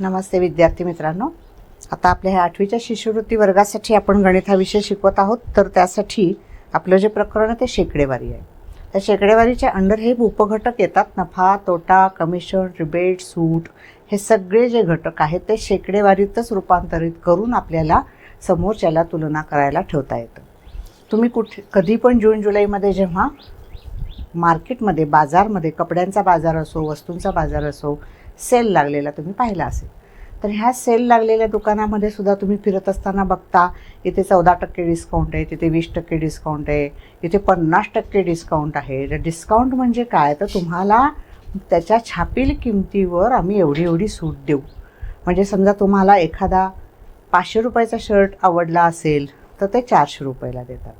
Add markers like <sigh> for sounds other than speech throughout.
नमस्ते विद्यार्थी मित्रांनो. आता आपल्या ह्या आठवीच्या शिष्यवृत्ती वर्गासाठी आपण गणित हा विषय शिकवत आहोत. तर त्यासाठी आपलं जे प्रकरण आहे ते शेकडेवारी आहे. त्या शेकडेवारीच्या अंडर हे उपघटक येतात. नफा तोटा कमिशन रिबेट सूट हे सगळे जे घटक आहेत ते शेकडेवारीतच रूपांतरित करून आपल्याला समोरच्याला तुलना करायला ठेवता येतं. तुम्ही कुठे कधी पण जून जुलैमध्ये जेव्हा मार्केटमध्ये बाजारमध्ये कपड्यांचा बाजार असो वस्तूंचा बाजार असो सेल लागलेला तुम्ही पाहिला असेल. तर ह्या सेल लागलेल्या दुकानामध्ये सुद्धा तुम्ही फिरत असताना बघता इथे चौदा टक्के डिस्काउंट आहे तिथे वीस टक्के डिस्काउंट आहे इथे पन्नास टक्के डिस्काउंट आहे. तर डिस्काउंट म्हणजे काय? तर तुम्हाला त्याच्या छापील किमतीवर आम्ही एवढी एवढी सूट देऊ. म्हणजे समजा तुम्हाला एखादा पाचशे रुपयाचा शर्ट आवडला असेल तर ते चारशे रुपयाला देतात.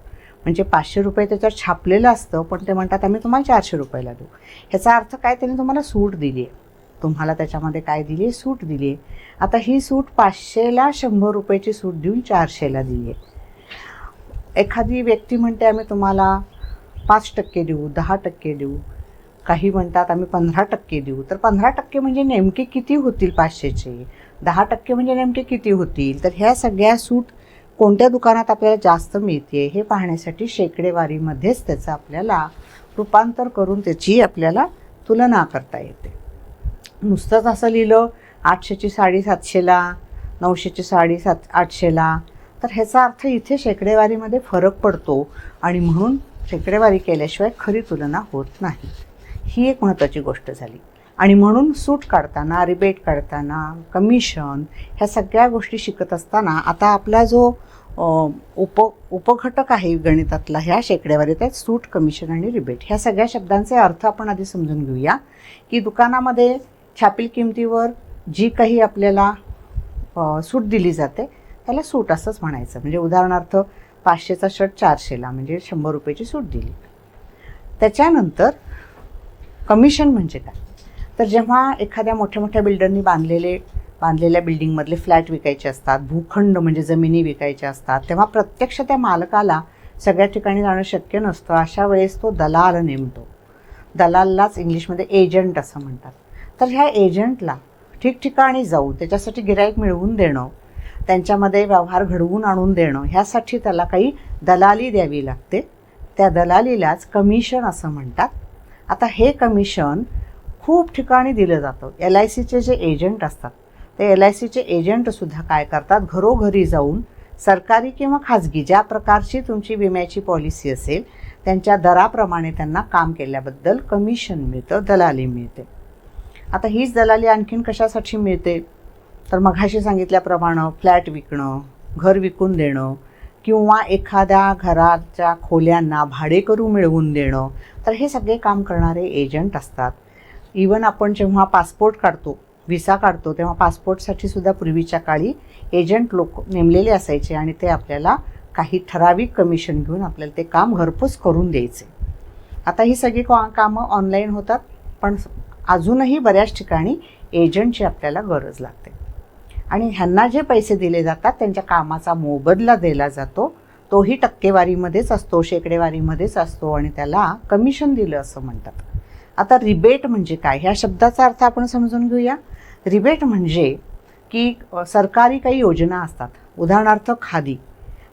म्हणजे पाचशे रुपये त्याच्यावर छापलेलं असतं पण ते म्हणतात आम्ही तुम्हाला चारशे रुपयाला देऊ. ह्याचा अर्थ काय? त्यांनी तुम्हाला सूट दिली आहे तुम्हाला त्याच्यामध्ये काय दिली आहे सूट दिली आहे आता ही सूट पाचशेला शंभर रुपयाची सूट देऊन चारशेला दिली आहे एखादी व्यक्ती म्हणते आम्ही तुम्हाला पाच टक्के देऊ दहा टक्के देऊ. काही म्हणतात आम्ही पंधरा टक्के देऊ. तर पंधरा टक्के म्हणजे नेमके किती होतील पाचशेचे? दहा टक्के म्हणजे नेमके किती होतील? तर ह्या सगळ्या सूट कोणत्या दुकानात आपल्याला जास्त मिळते हे पाहण्यासाठी शेकडेवारीमध्येच त्याचं आपल्याला रूपांतर करून त्याची आपल्याला तुलना करता येते. नुसतंच असं लिहिलं आठशेची साडी सातशेला नऊशेची साडी सात आठशेला. तर ह्याचा अर्थ इथे शेकडेवारीमध्ये फरक पडतो आणि म्हणून शेकडेवारी केल्याशिवाय खरी तुलना होत नाही. ही एक महत्त्वाची गोष्ट झाली. आणि म्हणून सूट काढताना रिबेट काढताना कमिशन ह्या सगळ्या गोष्टी शिकत असताना आता आपला जो उप उपघटक आहे गणितातला ह्या शेकड्यावर आहेत सूट कमिशन आणि रिबेट. ह्या सगळ्या शब्दांचे अर्थ आपण आधी समजून घेऊया. की दुकानामध्ये छापील किमतीवर जी काही आपल्याला सूट दिली जाते त्याला सूट असंच म्हणायचं. म्हणजे उदाहरणार्थ पाचशेचा शर्ट चारशेला म्हणजे शंभर रुपयाची सूट दिली. त्याच्यानंतर कमिशन म्हणजे काय? तर जेव्हा एखाद्या मोठ्या मोठ्या बिल्डरनी बांधलेले बांधलेल्या बिल्डिंगमधले फ्लॅट विकायचे असतात भूखंड म्हणजे जमिनी विकायच्या असतात तेव्हा प्रत्यक्ष त्या मालकाला सगळ्या ठिकाणी जाणं शक्य नसतं. अशा वेळेस तो दलाल नेमतो. दलाललाच इंग्लिशमध्ये एजंट असं म्हणतात. तर ह्या एजंटला ठिकठिकाणी जाऊन त्याच्यासाठी गिराईक मिळवून देणं त्यांच्यामध्ये व्यवहार घडवून आणून देणं ह्यासाठी त्याला काही दलाली द्यावी लागते. त्या दलालीलाच कमिशन असं म्हणतात. आता हे कमिशन खूप ठिकाणी दिलं जातं. एल आय सीचे जे एजंट असतात ते एल आय सीचे एजंटसुद्धा काय करतात? घरोघरी जाऊन सरकारी किंवा खाजगी ज्या प्रकारची तुमची विम्याची पॉलिसी असेल त्यांच्या दराप्रमाणे त्यांना काम केल्याबद्दल कमिशन मिळतं दलाली मिळते. आता हीच दलाली आणखीन कशासाठी मिळते? तर मघाशी सांगितल्याप्रमाणे फ्लॅट विकणं घर विकून देणं किंवा एखाद्या घराच्या खोल्यांना भाडेकरू मिळवून देणं तर हे सगळे काम करणारे एजंट असतात. इवन आपण जेव्हा पासपोर्ट काढतो व्हिसा काढतो तेव्हा पासपोर्टसाठी सुद्धा पूर्वीच्या काळी एजंट लोक नेमलेले असायचे आणि ते आपल्याला काही ठराविक कमिशन घेऊन आपल्याला ते काम घरपोच करून द्यायचे. आता ही सगळी कामं ऑनलाईन होतात पण अजूनही बऱ्याच ठिकाणी एजंटची आपल्याला गरज लागते. आणि ह्यांना जे पैसे दिले जातात त्यांच्या कामाचा मोबदला दिला जातो तोही टक्केवारीमध्येच असतो शेकडेवारीमध्येच असतो आणि त्याला कमिशन दिलं असं म्हणतात. आता रिबेट म्हणजे काय? ह्या शब्दाचा अर्थ आपण समजून घेऊया. रिबेट म्हणजे की सरकारी काही योजना असतात. उदाहरणार्थ खादी.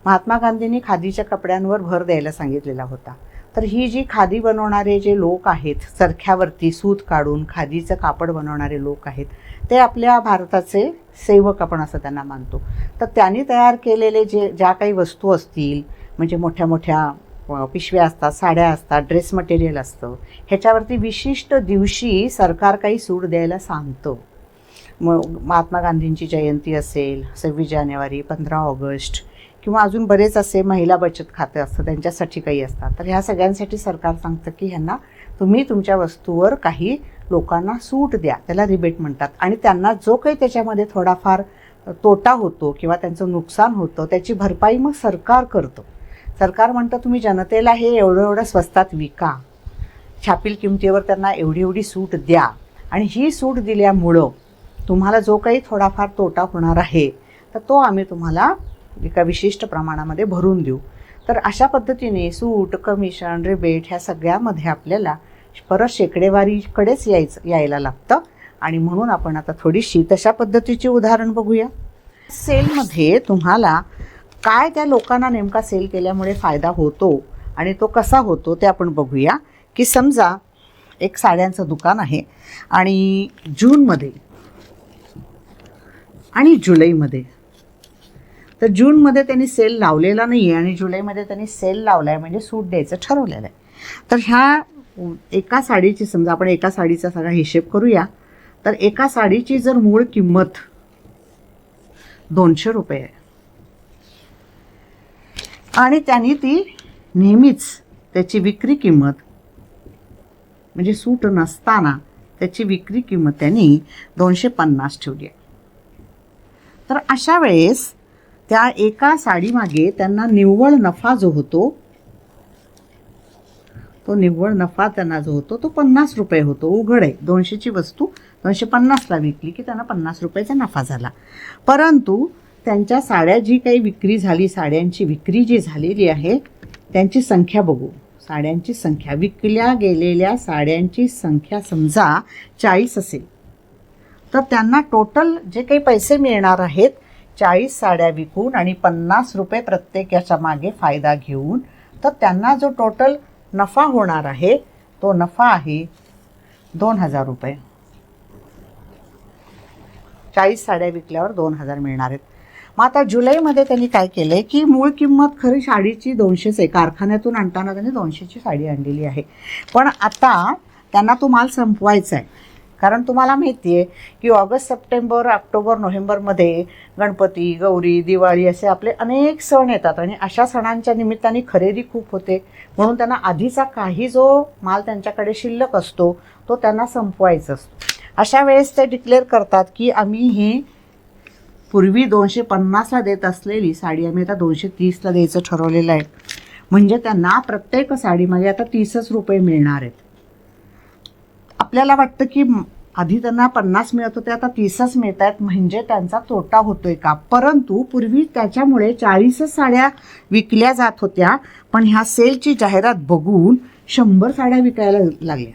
महात्मा गांधींनी खादीच्या कपड्यांवर भर द्यायला सांगितलेला होता. तर ही जी खादी बनवणारे जे लोक आहेत चरख्यावरती सूत काढून खादीचं कापड बनवणारे लोक आहेत ते आपल्या भारताचे सेवक आपण असं त्यांना मानतो. तर त्यांनी तयार केलेले जे ज्या काही वस्तू असतील म्हणजे मोठ्या मोठ्या पिशव्या असतात साड्या असतात ड्रेस मटेरियल असतं ह्याच्यावरती विशिष्ट दिवशी सरकार काही सूट द्यायला सांगतं. मग महात्मा गांधींची जयंती असेल सव्वीस जानेवारी पंधरा ऑगस्ट किंवा अजून बरेच असे महिला बचत खाते असतं त्यांच्यासाठी काही असतात. तर ह्या सगळ्यांसाठी सरकार सांगतं की ह्यांना तुम्ही तुमच्या वस्तूवर काही लोकांना सूट द्या. त्याला रिबेट म्हणतात. आणि त्यांना जो काही त्याच्यामध्ये थोडाफार तोटा होतो किंवा त्यांचं नुकसान होतं त्याची भरपाई मग सरकार करतं. सरकार म्हणतं तुम्ही जनतेला हे एवढं एवढं स्वस्तात विका. छापील किमतीवर त्यांना एवढी एवढी सूट द्या. आणि ही सूट दिल्यामुळं तुम्हाला जो काही थोडाफार तोटा होणार आहे तर तो आम्ही तुम्हाला एका विशिष्ट प्रमाणामध्ये भरून देऊ. तर अशा पद्धतीने सूट कमिशन रिबेट ह्या सगळ्यामध्ये आपल्याला परत शेकडेवारीकडेच यायचं यायला लागतं. आणि म्हणून आपण आता थोडीशी तशा पद्धतीची उदाहरण बघूया. सेलमध्ये तुम्हाला काय त्या लोकांना नेमका सेल केल्यामुळे फायदा होतो आणि तो कसा होतो ते आपण बघूया. की समजा एक साड्यांचं दुकान आहे आणि जूनमध्ये आणि जुलैमध्ये तर जूनमध्ये त्यांनी सेल लावलेला नाही आहे आणि जुलैमध्ये त्यांनी सेल लावला आहे म्हणजे सूट द्यायचं ठरवलेलं आहे. तर ह्या एका साडीची समजा आपण एका साडीचा सगळा हिशेब करूया तर एका साडीची जर मूळ किंमत दोनशे रुपये आहे. आणि त्यांनी ती नेहमीच त्याची विक्री किंमत म्हणजे सूट नसताना त्याची विक्री किंमत त्यांनी दोनशे पन्नास ठेवली आहे. तर अशा वेळेस त्या एका साडीमागे त्यांना निव्वळ नफा जो होतो तो निव्वळ नफा त्यांना जो होतो तो पन्नास रुपये होतो. उघड आहे. दोनशेची वस्तू दोनशे पन्नासला विकली की त्यांना पन्नास रुपयाचा नफा झाला. परंतु त्यांच्या साड्या जी काही विक्री झाली साड्यांची विक्री जी झालेली आहे त्यांची संख्या बघू. साड्यांची संख्या. विकल्या गेलेल्या साड्यांची संख्या समजा चाळीस असेल. तर त्यांना टोटल जे काही पैसे मिळणार आहेत चाळीस साड्या विकून आणि पन्नास रुपये प्रत्येक याच्या मागे फायदा घेऊन तर त्यांना जो टोटल नफा होणार आहे तो नफा आहे दोन हजार रुपये. चाळीस साड्या विकल्यावर दोन हजार मिळणार आहेत. मग आता जुलैमध्ये त्यांनी काय केलं आहे की मूळ किंमत खरी साडीची दोनशेच आहे. कारखान्यातून आणताना त्यांनी दोनशेची साडी आणलेली आहे. पण आता त्यांना तो माल संपवायचा आहे कारण तुम्हाला माहिती आहे की ऑगस्ट सप्टेंबर ऑक्टोबर नोव्हेंबरमध्ये गणपती गौरी दिवाळी असे आपले अनेक सण येतात आणि अशा सणांच्या निमित्ताने खरेदी खूप होते. म्हणून त्यांना आधीचा काही जो माल त्यांच्याकडे शिल्लक असतो तो त्यांना संपवायचा असतो. अशा वेळेस ते डिक्लेअर करतात की आम्ही हे पूर्वी दोनशे पन्नासला देत असलेली साडी आम्ही आता दोनशे तीसला द्यायचं ठरवलेलं आहे. म्हणजे त्यांना प्रत्येक साडीमध्ये आता तीसच रुपये मिळणार आहेत. आपल्याला वाटतं की आधी त्यांना पन्नास मिळत होते आता तीसच मिळत आहेत. म्हणजे त्यांचा तोटा होतोय का? परंतु पूर्वी त्याच्यामुळे चाळीसच साड्या विकल्या जात होत्या. पण ह्या सेलची जाहिरात बघून शंभर साड्या विकायला लागल्या.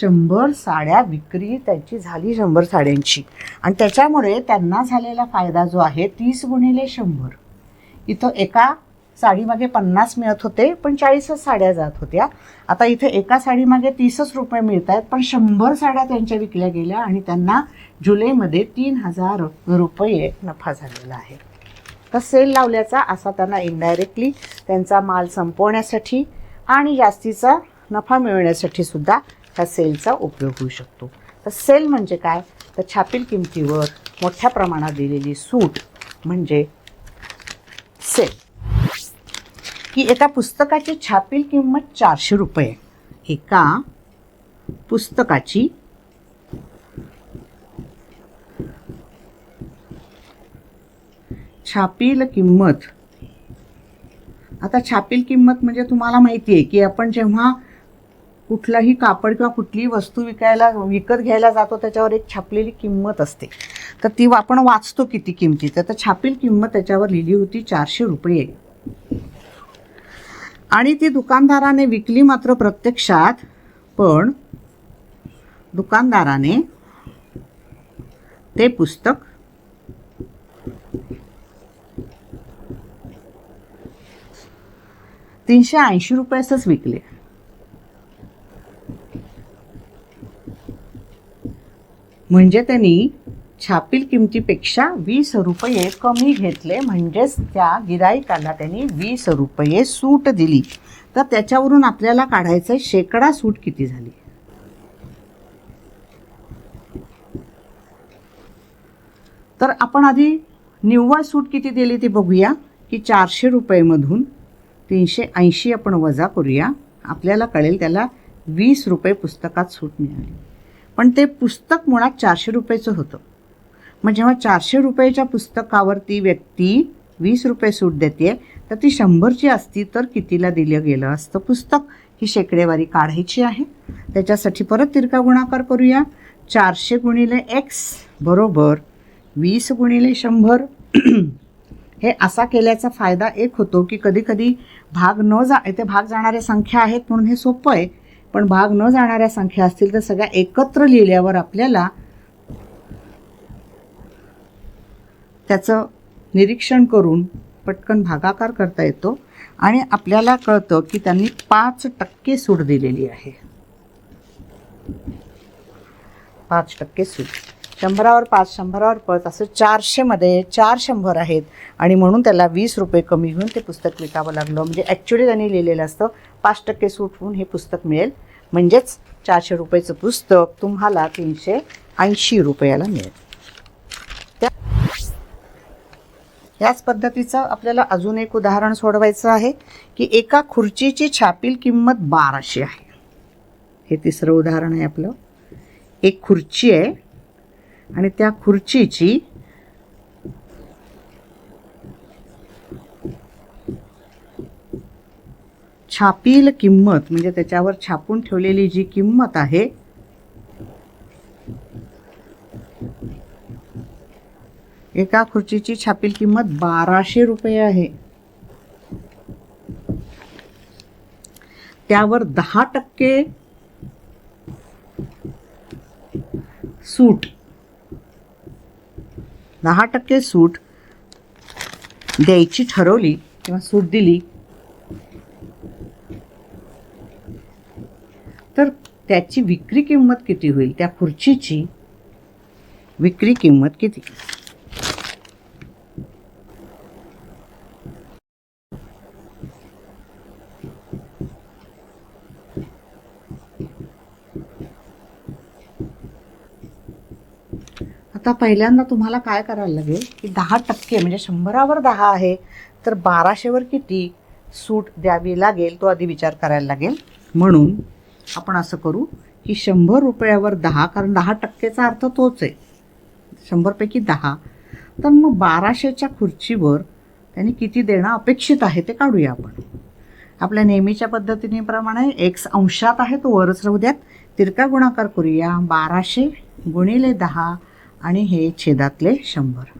शंभर साड्या विक्री त्यांची झाली शंभर साड्यांची. आणि त्याच्यामुळे त्यांना झालेला फायदा जो आहे तीस गुणिले शंभर. इथं एका साडीमागे पन्नास मिळत होते पण चाळीसच साड्या जात होत्या. आता इथे एका साडीमागे तीसच रुपये मिळत आहेत पण शंभर साड्या त्यांच्या विकल्या गेल्या आणि त्यांना जुलैमध्ये तीन हजार रुपये नफा झालेला आहे. तर सेल लावल्याचा असा त्यांना इनडायरेक्टली त्यांचा माल संपवण्यासाठी आणि जास्तीचा नफा मिळवण्यासाठी सुद्धा ह्या सेलचा उपयोग होऊ शकतो. तर सेल म्हणजे काय? तर छापील किमतीवर मोठ्या प्रमाणात दिलेली सूट म्हणजे सेल की एका पुस्तकाची छापील किंमत चारशे रुपये. एका पुस्तकाची छापील किंमत. आता छापील किंमत म्हणजे तुम्हाला माहिती आहे की आपण जेव्हा कुठलाही कापड किंवा कुठलीही वस्तू विकायला विकत घ्यायला जातो त्याच्यावर एक छापलेली किंमत असते. तर ती आपण वाचतो किती किमतीचं तर छापील किंमत त्याच्यावर लिहिली होती चारशे रुपये. आणि ती दुकानदाराने विकली मात्र प्रत्यक्षात पण दुकानदाराने ते पुस्तक तीनशे ऐंशी रुपयाचंच विकले. म्हणजे त्यांनी छापील किमतीपेक्षा वीस रुपये कमी घेतले. म्हणजेच त्या गिराईकाला त्यांनी वीस रुपये सूट दिली. तर त्याच्यावरून आपल्याला काढायचं आहे शेकडा सूट किती झाली? तर आपण आधी निव्वळ सूट किती दिली ती बघूया. की चारशे रुपयेमधून तीनशे ऐंशी आपण वजा करूया. आपल्याला कळेल त्याला वीस रुपये पुस्तकात सूट मिळाली. पण ते पुस्तक मुळात चारशे रुपयाचं होतं. मग जेव्हा चारशे रुपयाच्या पुस्तकावरती व्यक्ती वीस रुपये सूट देते तर ती शंभरची असती तर कितीला दिलं गेलं असतं पुस्तक? ही शेकडेवारी काढायची आहे. त्याच्यासाठी परत तिरका गुणाकार करूया. चारशे गुणिले एक्स बरोबर वीस गुणिले शंभर. <clears throat> हे असा केल्याचा फायदा एक होतो की कधीकधी भाग न जा इथे भाग जाणाऱ्या संख्या आहेत म्हणून हे सोपं आहे. पण भाग न जाणाऱ्या संख्या असतील तर सगळ्या एकत्र लिहिल्यावर आपल्याला त्याचं निरीक्षण करून पटकन भागाकार करता येतो आणि आपल्याला कळतं की त्यांनी पाच टक्के सूट दिलेली आहे. पाच टक्के सूट. शंभरावर पाच शंभरावर पाच असं चारशेमध्ये चार शंभर आहेत आणि म्हणून त्याला वीस रुपये कमी घेऊन ते पुस्तक विकावं लागलं. म्हणजे ॲक्च्युली त्यांनी लिहिलेलं असतं पाच टक्के सूट होऊन हे पुस्तक मिळेल. म्हणजेच चारशे रुपयाचं पुस्तक तुम्हाला तीनशे ऐंशी रुपयाला मिळेल. याच पद्धतीचं आपल्याला अजून एक उदाहरण सोडवायचं आहे की एका खुर्चीची छापील किंमत बाराशे आहे. हे तिसरं उदाहरण आहे आपलं. एक खुर्ची आहे आणि त्या खुर्चीची छापील किंमत म्हणजे त्याच्यावर छापून ठेवलेली जी किंमत आहे एका खुर्चीची छापील किंमत बाराशे रुपये आहे. त्यावर दहा टक्के सूट. दहा टक्के सूट द्यायची ठरवली किंवा सूट दिली. तर त्याची विक्री किंमत किती होईल? त्या खुर्चीची विक्री किंमत किती? आता पहिल्यांदा तुम्हाला काय करायला लागेल की दहा टक्के म्हणजे शंभरावर दहा आहे तर बाराशेवर किती सूट द्यावी लागेल तो आधी विचार करायला लागेल. म्हणून आपण असं करू की शंभर रुपयावर दहा कारण दहा टक्केचा अर्थ तोच आहे. शंभरपैकी दहा. तर मग बाराशेच्या खुर्चीवर त्यांनी किती देणं अपेक्षित आहे ते काढूया आपण. आपल्या नेहमीच्या पद्धतीनेप्रमाणे एक्स अंशात आहे तो वरच राहू द्यात. तिरका गुणाकार करूया. बाराशे गुणिले दहा आणि हे छेदातले शंभर.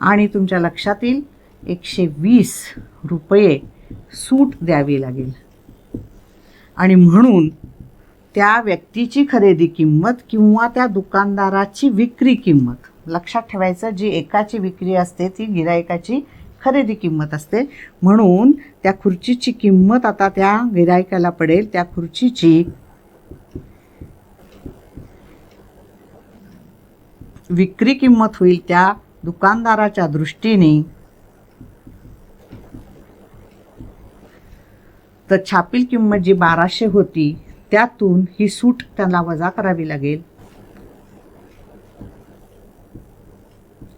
आणि तुमच्या लक्षात येईल एकशे वीस रुपये सूट द्यावी लागेल. आणि म्हणून त्या व्यक्तीची खरेदी किंमत किंवा त्या दुकानदाराची विक्री किंमत लक्षात ठेवायचं जी एकाची विक्री असते ती गिरायकाची खरेदी किंमत असते. म्हणून त्या खुर्चीची किंमत आता त्या गिरायकाला पडेल त्या खुर्चीची विक्री किंमत होईल त्या दुकानदाराच्या दृष्टीने. तर छापील किंमत जी बाराशे होती त्यातून ही सूट त्याला वजा करावी लागेल.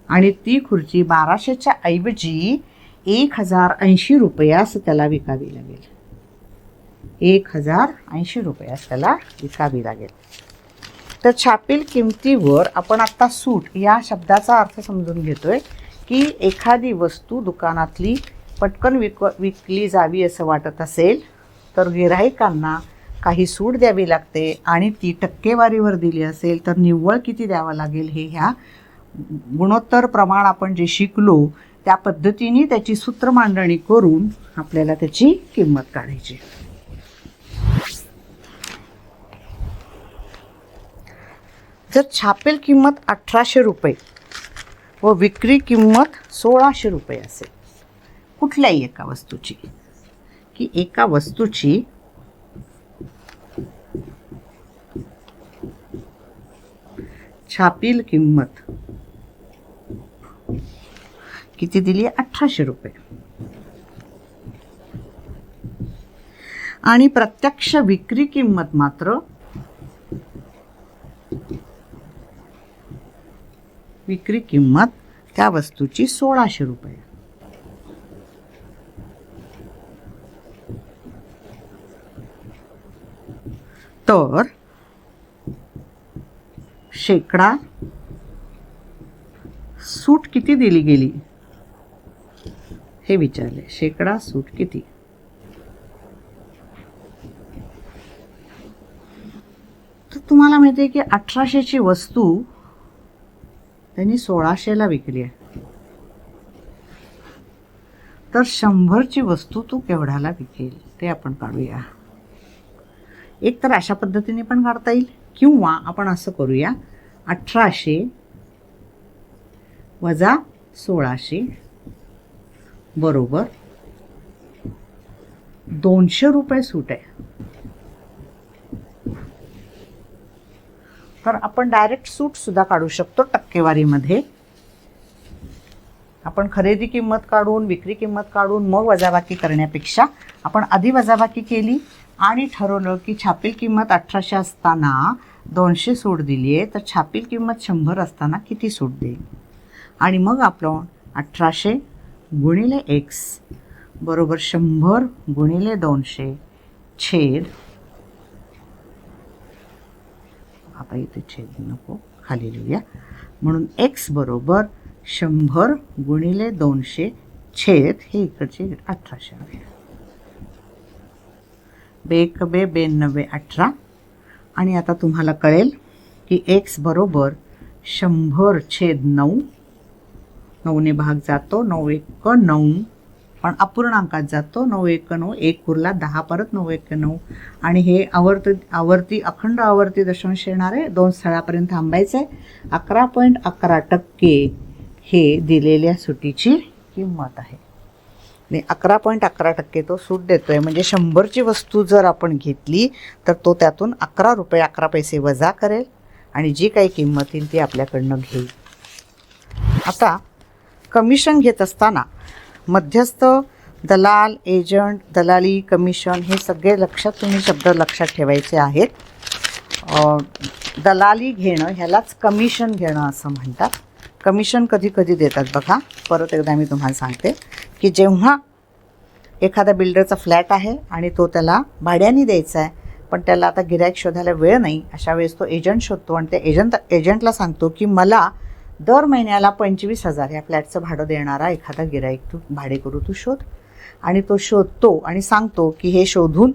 आणि ती खुर्ची बाराशेच्या ऐवजी एक हजार ऐंशी रुपयास त्याला विकावी लागेल. एक हजार ऐंशी रुपयास त्याला विकावी लागेल. तर छापील किमतीवर आपण आत्ता सूट या शब्दाचा अर्थ समजून घेतोय की एखादी वस्तू दुकानातली पटकन विक विकली जावी असं वाटत असेल तर गिराहिकांना काही सूट द्यावी लागते आणि ती टक्केवारीवर दिली असेल तर निव्वळ किती द्यावं लागेल हे ह्या गुणोत्तर प्रमाण आपण जे शिकलो त्या पद्धतीने त्याची सूत्र मांडणी करून आपल्याला त्याची किंमत काढायची. जर छापेल किंमत अठराशे रुपये व विक्री किंमत सोळाशे रुपये असेल कुठल्याही एका वस्तूची की एका वस्तूची छापील किंमत किती दिली? अठराशे रुपये. आणि प्रत्यक्ष विक्री किंमत मात्र विक्री किंमत त्या वस्तूची सोळाशे रुपये. तर शेकडा सूट किती दिली गेली? हे विचारले. शेकडा सूट किती? तर तुम्हाला माहिती आहे की अठराशेची वस्तू त्यांनी सोळाशेला विकली आहे. तर शंभरची वस्तू तू केवढ्याला विकेल ते आपण काढूया. एक तर अशा पद्धतीने पण काढता येईल किंवा आपण असं करूया अठराशे वजा सोळाशे बरोबर दोनशे रुपये सूट आहे. तर आपण डायरेक्ट सूट सुद्धा काढू शकतो टक्केवारीमध्ये. आपण खरेदी किंमत काढून विक्री किंमत काढून मग वजाबाकी करण्यापेक्षा आपण आधी वजाबाकी केली आणि ठरवलं की छापील किंमत अठराशे असताना दोनशे सूट दिली आहे तर छापील किंमत शंभर असताना किती सूट देईल? आणि मग आपण अठराशे गुणिले एक्स बरोबर शंभर गुणिले दोनशे छेद आता इथे छेद नको खाली लिहूया. म्हणून एक्स बरोबर शंभर गुणिले दोनशे छेद हे इकडचे अठराशे आहे. बेक बे बेनव्वे अठरा. आणि आता तुम्हाला कळेल की एक्स बरोबर शंभर छेद नऊ नऊने भाग जातो नऊ एक नऊ. पण अपूर्णांकात जातो. नऊ एक नऊ एक उरला दहा परत नऊ एक नऊ आणि हे आवर्त आवर्ती अखंड आवर्ती दशांश येणार आहे दोन स्थळापर्यंत थांबायचं आहे अकरा पॉईंट अकरा टक्के हे दिलेल्या सुटीची किंमत आहे. आणि अकरा पॉईंट अकरा टक्के तो सूट देतो आहे म्हणजे शंभरची वस्तू जर आपण घेतली तर तो त्यातून अकरा रुपये अकरा पैसे वजा करेल आणि जी काही किंमत येईल ती आपल्याकडनं घेईल. आता कमिशन घेत असताना मध्यस्थ दलाल एजंट दलाली कमिशन हे सगळे लक्षात तुम्ही शब्द लक्षात ठेवायचे आहेत. दलाली घेणं ह्यालाच कमिशन घेणं असं म्हणतात. कमिशन कधी कधी देतात बघा. परत एकदा मी तुम्हाला सांगते की जेव्हा एखादा बिल्डरचा फ्लॅट आहे आणि तो त्याला भाड्याने द्यायचा आहे पण त्याला आता गिरायक शोधायला वेळ नाही अशा वेळेस तो एजंट शोधतो आणि त्या एजंट एजंटला सांगतो की मला दर महिन्याला पंचवीस हजार या फ्लॅटचं भाडं देणारा एखादा गिराईक तू भाडेकरू तू शोध. आणि तो शोधतो आणि सांगतो की हे शोधून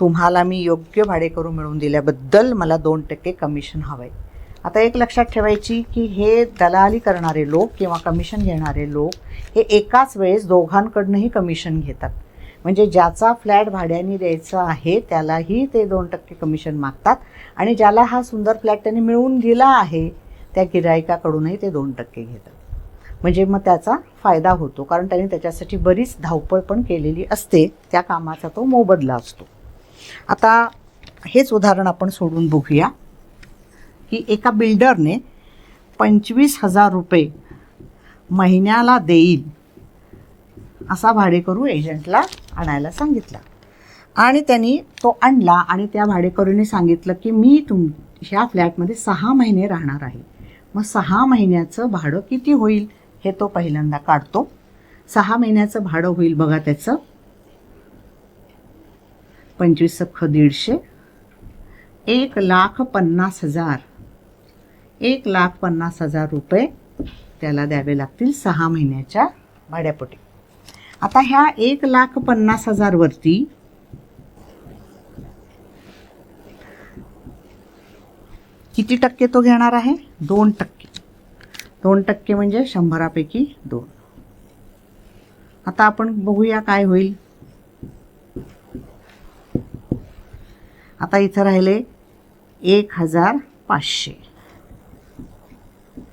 तुम्हाला मी योग्य भाडेकरू मिळवून दिल्याबद्दल मला दोन टक्के कमिशन हवं आहे आता एक लक्षात ठेवायची की हे दलाली करणारे लोक किंवा कमिशन घेणारे लोक हे एकाच वेळेस दोघांकडनंही कमिशन घेतात. म्हणजे ज्याचा फ्लॅट भाड्याने द्यायचा आहे त्यालाही ते दोन टक्के कमिशन मागतात आणि ज्याला हा सुंदर फ्लॅट त्यांनी मिळवून दिला आहे त्या गिरायकाकडूनही ते दोन टक्के घेतात. म्हणजे मग त्याचा फायदा होतो कारण त्याने त्याच्यासाठी बरीच धावपळ पण केलेली असते त्या कामाचा तो मोबदला असतो. आता हेच उदाहरण आपण सोडून बघूया की एका बिल्डरने पंचवीस हजार रुपये महिन्याला देईल असा भाडेकरू एजंटला आणायला सांगितला. आणि त्यांनी तो आणला आणि त्या भाडेकरूने सांगितलं की मी तुम ह्या फ्लॅटमध्ये सहा महिने राहणार आहे. मग सहा महिन्याचं भाडं किती होईल हे तो पहिल्यांदा काढतो. सहा महिन्याचं भाडं होईल बघा त्याचं. पंचवीस सख दीडशे. एक लाख पन्नास हजार. एक लाख पन्नास हजार रुपये त्याला द्यावे लागतील सहा महिन्याच्या भाड्यापोटी. आता ह्या एक लाख पन्नास हजारवरती किती टक्के तो घेणार आहे? दोन टक्के. दोन टक्के म्हणजे शंभरापैकी दोन. आता आपण बघूया काय होईल. आता इथं राहिले एक हजार पाचशे.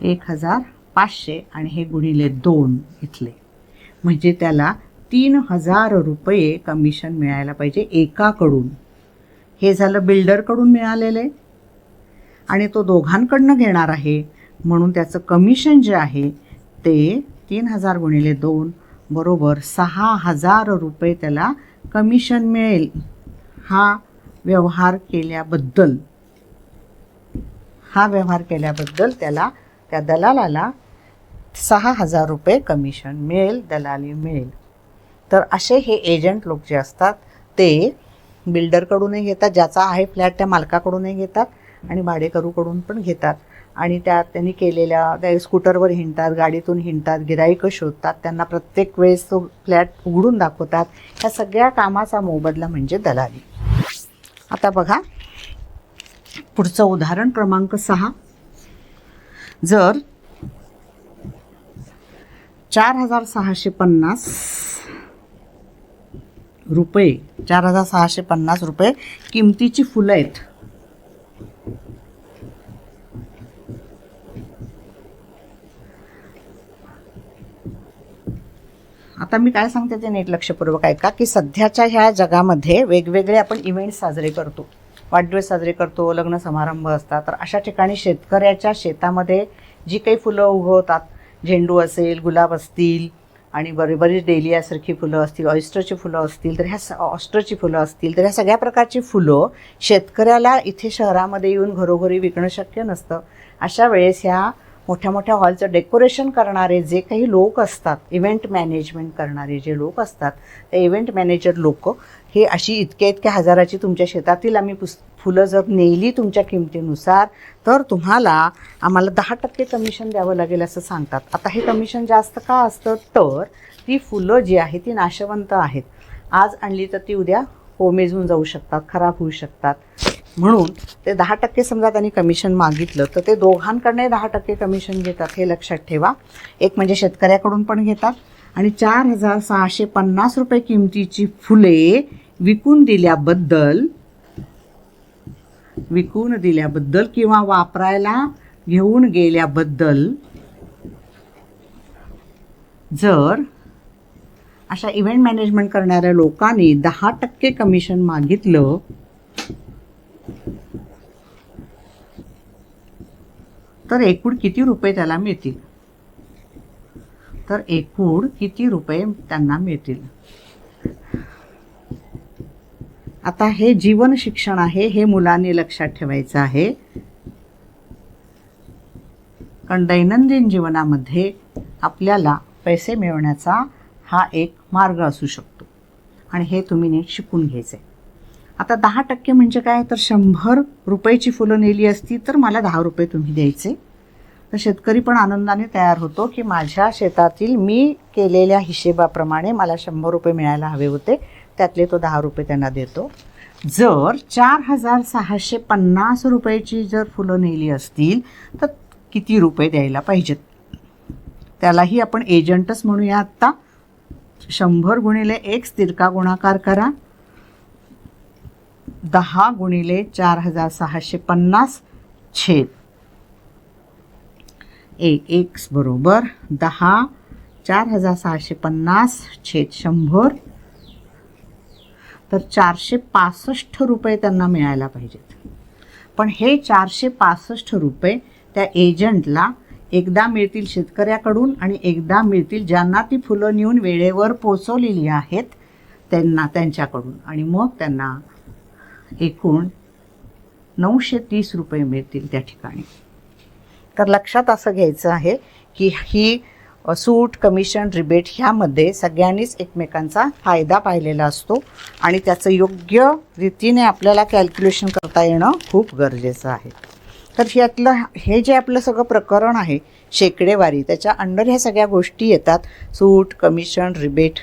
एक हजार पाचशे आणि हे गुणिले दोन इथले. म्हणजे त्याला तीन हजार रुपये कमिशन मिळायला पाहिजे एकाकडून. हे झालं बिल्डरकडून मिळालेलं. आहे आणि तो दोघांकडनं घेणार आहे. म्हणून त्याचं कमिशन जे आहे ते तीन हजार गुणिले दोन बरोबर सहा हजार रुपये त्याला कमिशन मिळेल. हा व्यवहार केल्याबद्दल. हा व्यवहार केल्याबद्दल त्याला त्या दलालाला सहा हजार रुपये कमिशन मिळेल दलाली मिळेल. तर असे हे एजंट लोक जे असतात ते बिल्डरकडूनही घेतात ज्याचा आहे फ्लॅट त्या मालकाकडूनही घेतात. आणि भाडेकरूकडून पण घेतात. आणि त्यात त्यांनी केलेल्या त्या स्कूटरवर हिंडतात गाडीतून हिंडतात गिराईकं शोधतात त्यांना प्रत्येक वेळेस तो फ्लॅट उघडून दाखवतात. ह्या सगळ्या कामाचा मोबदला म्हणजे दलाली. आता बघा पुढचं उदाहरण क्रमांक सहा. जर चार हजार सहाशे पन्नास रुपये चार हजार सहाशे पन्नास रुपये किमतीची फुलं आहेत आता मी काय सांगते ते नीट लक्षपूर्वक ऐका की सध्याच्या ह्या जगामध्ये वेगवेगळे आपण इव्हेंट साजरे करतो. वाढदिवस साजरे करतो लग्न समारंभ असतात. तर अशा ठिकाणी शेतकऱ्याच्या शेतामध्ये जी काही फुलं उगवतात झेंडू असेल गुलाब असतील आणि बरी बरीच डेलियासारखी फुलं असतील ऑइस्टरची फुलं असतील तर ह्या स ऑस्टरची फुलं असतील तर ह्या सगळ्या प्रकारची फुलं शेतकऱ्याला इथे शहरामध्ये येऊन घरोघरी विकणं शक्य नसतं. अशा वेळेस ह्या मोठ्या मोठ्या हॉलचं डेकोरेशन करणारे जे काही लोक असतात इव्हेंट मॅनेजमेंट करणारे जे लोक असतात ते इव्हेंट मॅनेजर लोक हे अशी इतक्या इतक्या हजाराची तुमच्या शेतातील आम्ही पुस् फुलं जर नेली तुमच्या किमतीनुसार तर तुम्हाला आम्हाला दहा टक्के कमिशन द्यावं लागेल असं सांगतात. आता हे कमिशन जास्त का असतं? तर ती फुलं जी आहे ती नाशवंत आहेत. आज आणली तर ती उद्या कोमेजून जाऊ शकतात खराब होऊ शकतात. म्हणून ते दहा टक्के समजा त्यांनी कमिशन मागितलं तर ते दोघांकडे दहा टक्के कमिशन घेतात हे लक्षात ठेवा. एक म्हणजे शेतकऱ्याकडून पण घेतात आणि चार हजार सहाशे पन्नास रुपये किमतीची फुले विकून दिल्याबद्दल विकून दिल्याबद्दल किंवा वापरायला घेऊन गेल्याबद्दल जर अशा इव्हेंट मॅनेजमेंट करणाऱ्या लोकांनी दहा टक्के कमिशन मागितलं तर एकूण किती रुपये त्याला मिळतील? तर एकूण किती रुपये त्यांना मिळतील? आता हे जीवन शिक्षण आहे हे मुलांनी लक्षात ठेवायचं आहे. कारण दैनंदिन जीवनामध्ये आपल्याला पैसे मिळवण्याचा हा एक मार्ग असू शकतो. आणि हे तुम्ही नीट शिकून घ्यायचं आहे आता दहा टक्के म्हणजे काय? तर शंभर रुपयाची फुलं नेली असती तर मला दहा रुपये तुम्ही द्यायचे. तर शेतकरी पण आनंदाने तयार होतो की माझ्या शेतातील मी केलेल्या हिशेबाप्रमाणे मला शंभर रुपये मिळायला हवे होते. त्यातले तो दहा रुपये त्यांना देतो. जर चार हजार सहाशे पन्नास रुपयाची जर फुलं नेली असतील तर किती रुपये द्यायला पाहिजेत? त्यालाही आपण एजंटच म्हणूया आत्ता शंभर गुणिले एक स्थिरका गुणाकार करा. दहा गुणिले चार हजार सहाशे पन्नास छेद. एक एक्स बरोबर दहा चार हजार सहाशे पन्नास छेद शंभर. तर चारशे पासष्ट रुपये त्यांना मिळायला पाहिजेत. पण हे चारशे पासष्ट रुपये त्या एजंटला एकदा मिळतील शेतकऱ्याकडून आणि एकदा मिळतील ज्यांना ती फुलं नेऊन वेळेवर पोचवलेली आहेत त्यांना त्यांच्याकडून. आणि मग त्यांना एकूण नऊशे तीस रुपये मिळतील त्या ठिकाणी. तर लक्षात असं घ्यायचं आहे की ही सूट कमिशन रिबेट ह्यामध्ये सगळ्यांनीच एकमेकांचा फायदा पाहिलेला असतो आणि त्याचं योग्य रीतीने आपल्याला कॅल्क्युलेशन करता येणं खूप गरजेचं आहे. तर ह्यातलं हे जे आपलं सगळं प्रकरण आहे शेकडेवारी त्याच्या अंडर ह्या सगळ्या गोष्टी येतात सूट कमिशन रिबेट.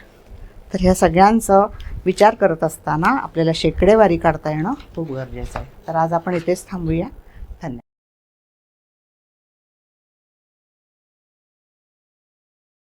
तर ह्या सगळ्यांचं विचार करत असताना आपल्याला शेकडेवारी काढता येणं खूप गरजेचं आहे. तर आज आपण इथेच थांबूया.